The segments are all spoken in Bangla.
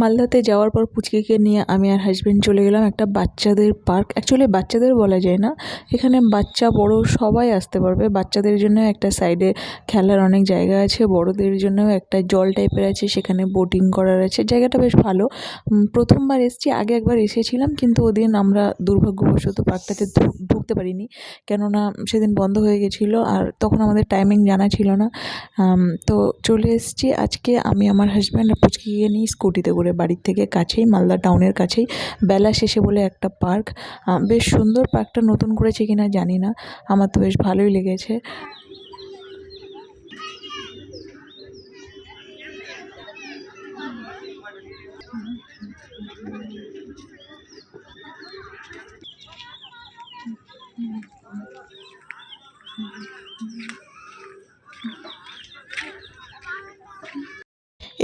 মালদাতে যাওয়ার পর পুচকিকে নিয়ে আমি আর হাজবেন্ড চলে গেলাম একটা বাচ্চাদের পার্ক অ্যাকচুয়ালি বাচ্চাদের বলা যায় না। এখানে বাচ্চা, বড় সবাই আসতে পারবে। বাচ্চাদের জন্য একটা সাইডে খেলার অনেক জায়গা আছে। বড়দের জন্যও একটা জল টাইপের আছে। সেখানে বোটিং করার আছে। জায়গাটা বেশ ভালো। প্রথমবার এসেছি, আগে একবার এসেছিলাম, কিন্তু ওদিন আমরা দুর্ভাগ্যবশত পার্কটাতে ঢুকতে পারিনি। কেননা সেদিন বন্ধ হয়ে গেছিল আর তখন আমাদের টাইমিং জানা ছিল না। তো চলে এসেছি। আজকে আমি আমার হাজব্যান্ড পুচকিকে নিয়ে স্কুটিতে করে বাড়ির থেকে কাছেই, মালদা টাউনের কাছেই, বেলা শেষে বলে একটা পার্ক। বেশ সুন্দর পার্কটা নতুন করেছে কিনা জানি না। আমার তো বেশ ভালোই লেগেছে।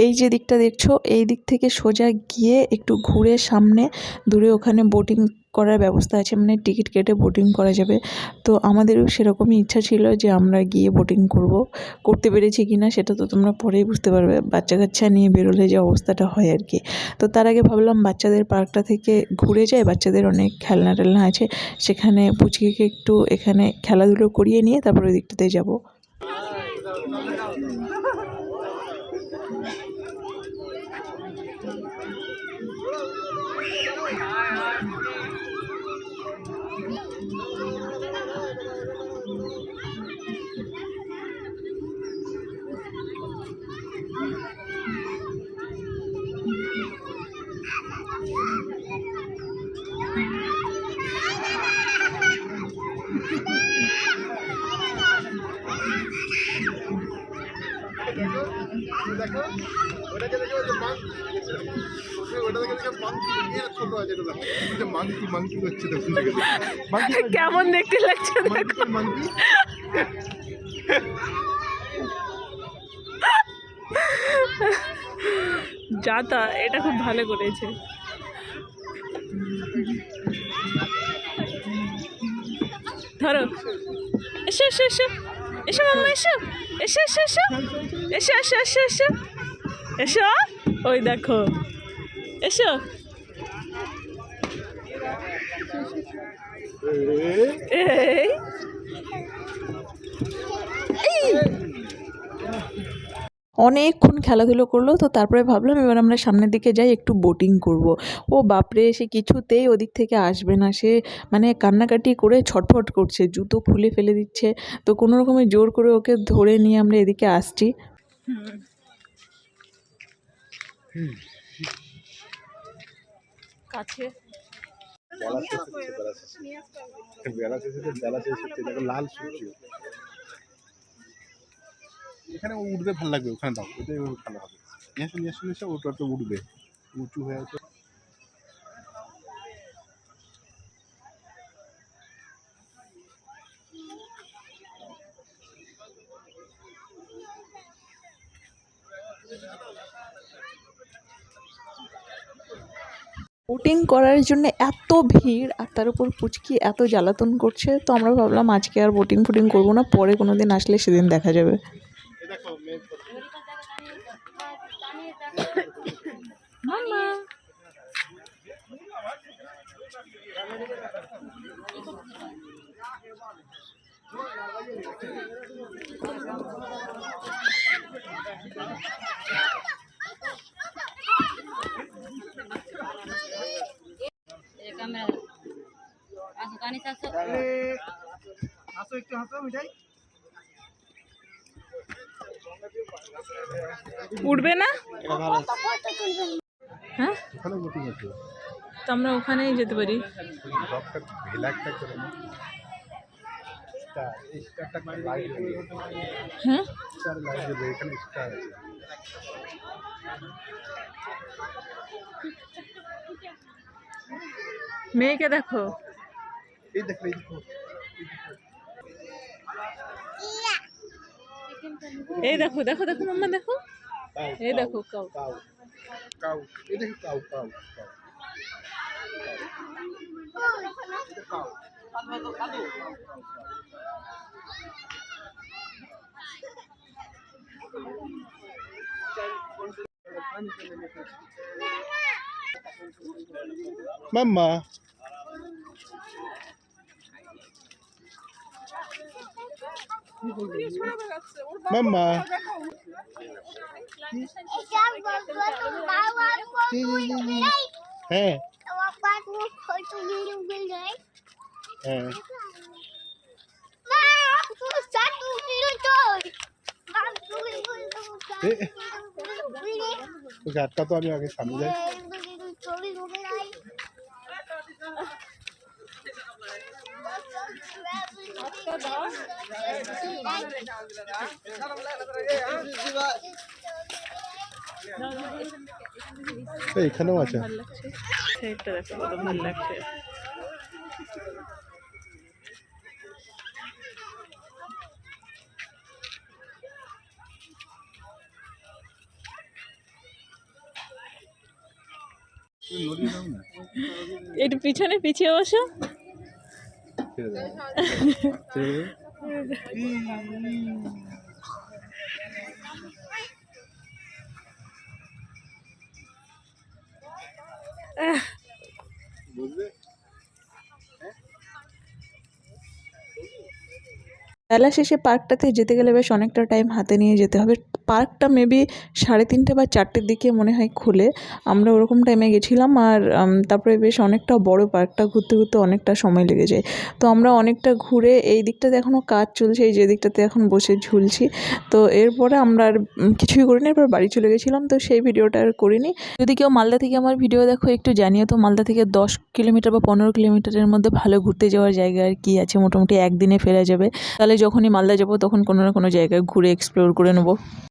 এই যে দিকটা দেখছ, এই দিক থেকে সোজা গিয়ে একটু ঘুরে সামনে দূরে ওখানে বোটিং করার ব্যবস্থা আছে মানে টিকিট কেটে বোটিং করা যাবে। তো আমাদেরও সেরকমই ইচ্ছা ছিল যে আমরা গিয়ে বোটিং করব। করতে পেরেছি কি না সেটা তো তোমরা পরেই বুঝতে পারবে বাচ্চা কাচ্চা নিয়ে বেরোলে যে অবস্থাটা হয় আর কি। তো তার আগে ভাবলাম বাচ্চাদের পার্কটা থেকে ঘুরে যায় বাচ্চাদের অনেক খেলনা টেলনা আছে, সেখানে পুচকিকে একটু এখানে খেলাধুলো করিয়ে নিয়ে তারপর ওই দিকটাতে যাব। Ay, ay, দেখো দেখো দেখে দেখে দেখো কেমন দেখতে লাগছে মাংকি মাংকি এটা খুব ভালো করেছে। ধরো। এসো এসো এসো। এসো, মাম্মা, এসো। এসো এসো এসো। এসো এসো এসো এসো। এসো, ওই দেখো। এসো। অনেকক্ষণ খেলাধুলো করল, তো তারপরে ভাবলাম এবার আমরা সামনের দিকে যাই, একটু বোটিং করব। ও বাপরে, সে কিছুতেই ওদিক থেকে আসবে না। সে মানে কান্নাকাটি করে ছটফট করছে, জুতো খুলে ফেলে দিচ্ছে। তো কোনো রকমে জোর করে ওকে ধরে নিয়ে আমরা এদিকে আসছি। কাছে। লাল এখানে উঠবে ভালো লাগবে, ওখানে দাও। ওটাই ভালো হবে। নিয়ে নিয়ে ওটা তো উঠবে। উঁচু হয়ে আছে। বোটিং করার জন্য এত ভিড় আর তার উপর পুচকি এত জ্বালাতন করছে, তো আমরা ভাবলাম আজকে আর বোটিং ফোটিং করব না, পরে কোনো দিন আসলে সেদিন দেখা যাবে। একটু হাসো মিঠাই উঠবে না হ্যাঁ তো আমরা ওখানেই যেতে পারি হ্যাঁ মেয়েকে দেখো এই দেখো এই দেখো এই দেখো দেখো দেখো, মাম্মা, দেখো। এই দেখো, কাউ। কাউ এই দেখো কাউ কাউ মাম্মা। মাম্মা। হ্যাঁ। হ্যাঁ। তো তো আমি আগে সামনে যাই এই, এখানেও আছে। সাইডটা দেখো কত ভালো লাগছে। একটু পিছনে পিছিয়ে বসো। বেলা শেষে পার্কটাতে যেতে গেলে বেশ অনেকটা টাইম হাতে নিয়ে যেতে হবে। পার্কটা মেবি সাড়ে তিনটে বা চারটের দিকে মনে হয় খুলে। আমরা ওরকম টাইমে গেছিলাম আর তারপরে বেশ অনেকটা বড় পার্কটা, ঘুরতে ঘুরতে অনেকটা সময় লেগে যায়। তো আমরা অনেকটা ঘুরে এই দিকটাতে এখনও কাজ চলছে, এই যে দিকটাতে এখন বসে ঝুলছি। তো এরপরে আমরা আর কিছুই করিনি, এরপর বাড়ি চলে গেছিলাম। তো সেই ভিডিওটা আর করিনি। যদি কেউ মালদা থেকে আমার ভিডিও দেখো, একটু জানিও তো, মালদা থেকে দশ কিলোমিটার বা পনেরো কিলোমিটারের মধ্যে ভালো ঘুরতে যাওয়ার জায়গা আর কি আছে? মোটামুটি একদিনে ফেরা যাবে। তাহলে যখনই মালদা যাব, তখন কোনো না কোনো জায়গায় ঘুরে এক্সপ্লোর করে নেব।